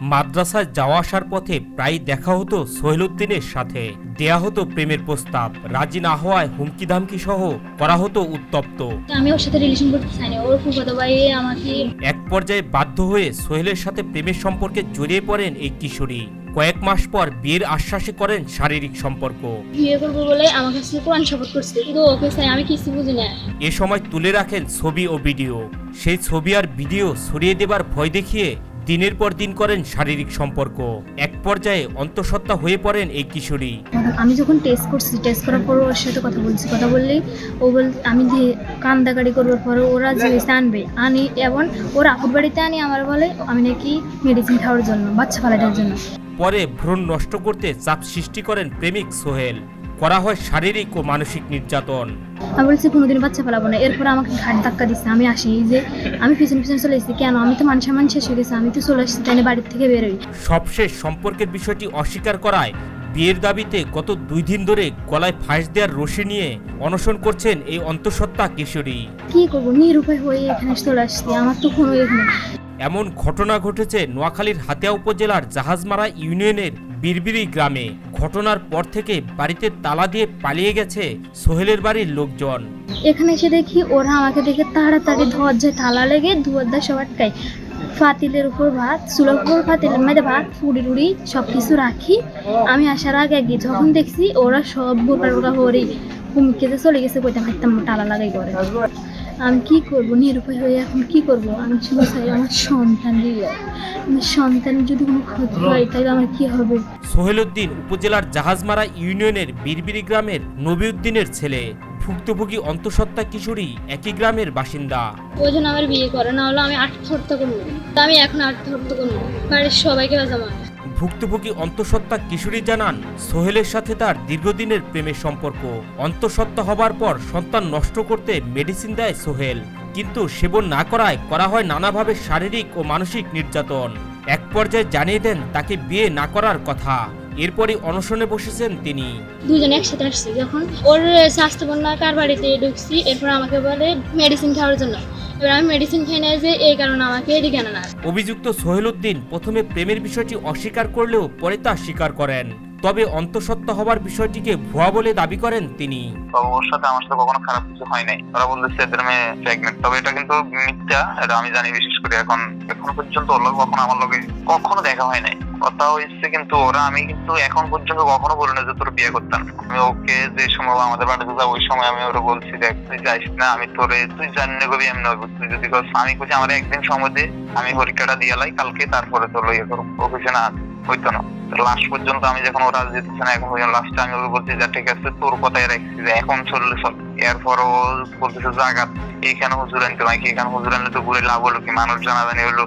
মাদ্রাসায় যাওয়া আসার পথে প্রায় দেখা হতো সোহেলুদ্দিনের সাথে। দেয়া হতো প্রেমের প্রস্তাব। রাজি না হওয়ায় হুমকি ধামকি সহ করা হতো উত্তপ্ত। আমি ওর সাথে রিলেশন করতে চাই না ওর ফুফাতো ভাই আমাকে এক পর্যায়ে বাধ্য হয়ে সোহেলের সাথে প্রেমের সম্পর্কে জড়িয়ে পড়েন এই কিশোরী। কয়েক মাস পর বিয়ের আশ্বাসে করেন শারীরিক সম্পর্ক। বিয়ে করব বলে আমার কাছে কোরআন শপথ করছে। কিন্তু ওকে চাই আমি কিছু বুঝি না। এ সময় তুলে রাখেন ছবি ও ভিডিও। সেই ছবি আর ভিডিও সরিয়ে দেবার ভয় দেখিয়ে দিনের পর দিন করেন শারীরিক সম্পর্ক। এক পর্যায়ে অন্তঃসত্ত্বা হয়ে পড়েন এই কিশোরী। আমি যখন টেস্ট করছি টেস্ট করার পর ওর সাথে কথা বলছি। কথা বললেই ও বল আমি যে কান্দাকাড়ি করবার পরে ওরা যে আনবে আনি এবং ওর আপুর বাড়িতে আনি আমার বলে আমি নাকি মেডিসিন খাওয়ার জন্য বাচ্চা ফালাটার জন্য। পরে ভ্রণ নষ্ট করতে চাপ সৃষ্টি করেন প্রেমিক সোহেল। করা হয় শারীরিক ও মানসিক নির্যাতন। আমি বলছি কোনোদিন বাচ্চা ফেলাবো না। এরপর আমাকে ঘাট ধাক্কা দিচ্ছে আমি আসি যে আমি পিছনে পিছনে চলে এসেছি। কেন? আমি তো মানুষের মানুষ শেষ হয়ে গেছে। আমি তো চলে আসছি তাই বাড়ির থেকে বেরোই সবশেষ সম্পর্কের বিষয়টি অস্বীকার করায় বিয়ের দাবিতে গত দুই দিন ধরে গলায় ফাঁস দেওয়ার রশি নিয়ে অনশন করছেন এই অন্তঃসত্ত্বা কিশোরী। কি করব? নিরুপায় হয়ে এখানে চলে আসছি। আমার তো কোনো এখানে এমন ঘটনা ঘটেছে নোয়াখালীর হাতিয়া উপজেলার জাহাজমারা ইউনিয়নের বিরবিরি গ্রামে। ঘটনার পর থেকে বাড়িতে তালা দিয়ে পালিয়ে গেছে সোহেলের বাড়ির লোকজন। এখানে এসে দেখি ওরা আমাকে দেখে তাড়াতাড়ি দরজায় তালা লেগে দুয়ারদা সব ফাতিলের উপর ভাত চুলোর উপর ফাতিলের মধ্যে ভাত ফুড়ি টুড়ি সব কিছু রাখি। আমি আসার আগে আগে যখন দেখছি ওরা সব বোকা বোকা হরে। হুমকেতে চলে গেছে কইতে ভাবতাম তালা লাগাই করে আমি কি করব? নিরুপায় হয়ে এখন কি করব? আমি শুধু চাই আমার সন্তান দিয়ে। আমার সন্তান যদি কোনো ক্ষতি হয় তাহলে আমার কি হবে? সোহেলউদ্দিন উপজেলার জাহাজমারা ইউনিয়নের বিরবিরি গ্রামের নবিউদ্দিনের ছেলে। ভুক্তভোগী অন্তঃসত্ত্বা কিশোরী একই গ্রামের বাসিন্দা। ওই জন্য আমার বিয়ে করে না হলে আমি আত্মহত্যা করব আমি এখন আত্মহত্যা করব বাড়ির সবাইকে বাঁচাবো ভুক্তভোগী অন্তঃসত্ত্বা কিশোরী জানান, সোহেলের সাথে তার দীর্ঘদিনের প্রেমের সম্পর্ক। অন্তঃসত্ত্বা হবার পর সন্তান নষ্ট করতে মেডিসিন দেয় সোহেল, কিন্তু সেবন না করায় করা হয় নানাভাবে শারীরিক ও মানসিক নির্যাতন। এক পর্যায়ে জানিয়ে দেন তাকে বিয়ে না করার কথা। এরপরই অনশনে বসেছেন তিনি। দুজন একসাথে আসছি যখন। ওর স্বাস্থ্যবন্যা কার বাড়িতে ঢুকছি এরপর আমাকে বলে মেডিসিন খাওয়ার জন্য। এবার আমি মেডিসিন খেয়ে নেয় যে এই কারণে আমাকে এদিকে আনা না। অভিযুক্ত সোহেলুদ্দিন প্রথমে প্রেমের বিষয়টি অস্বীকার করলেও পরে তা স্বীকার করেন। তবে অন্তঃসত্ত্বা হবার বিষয়টিকে ভুয়া বলে দাবি করেন তিনি। ওর সাথে আমার সাথে কখনো খারাপ কিছু হয় নাই। ওরা বলতেছে এদের মেয়ে প্রেগনেন্ট তবে এটা কিন্তু মিথ্যা, এটা আমি জানি বিশেষ করে এখন। এখনও পর্যন্ত ওর লগে কখনো আমার লগে কখনো দেখা হয় নাই। কথা হয়েছে কিন্তু ওরা, আমি কিন্তু এখন পর্যন্ত কখনো বলি না যে তোর বিয়ে করতাম। আমি ওকে যে সময় আমাদের বাড়িতে যাব, ওই সময় আমি ওরা বলছি, দেখ, তুই যাইস না, আমি তোরে, তুই জানি না কবি, এমনি হইব তুই যদি আমি কইছি, আমার একদিন সময় দে, আমি পরীক্ষাটা দিয়ে লাই, কালকে তারপরে তোর ইয়ে করো ও কইছে, না, হইতো না। লাস্ট পর্যন্ত আমি যখন ওরা যেতেছে না, এখন পর্যন্ত লাস্টে আমি ওকে বলছি যে, ঠিক আছে, তোর কথাই রাখছি যে, এখন চললে চল। এরপর ও বলতেছে জাগাত এইখানে হুজুর আনতে নাকি এখানে হুজুর আনলে তো ঘুরে লাভ হলো কি? মানুষ জানা জানি হলো।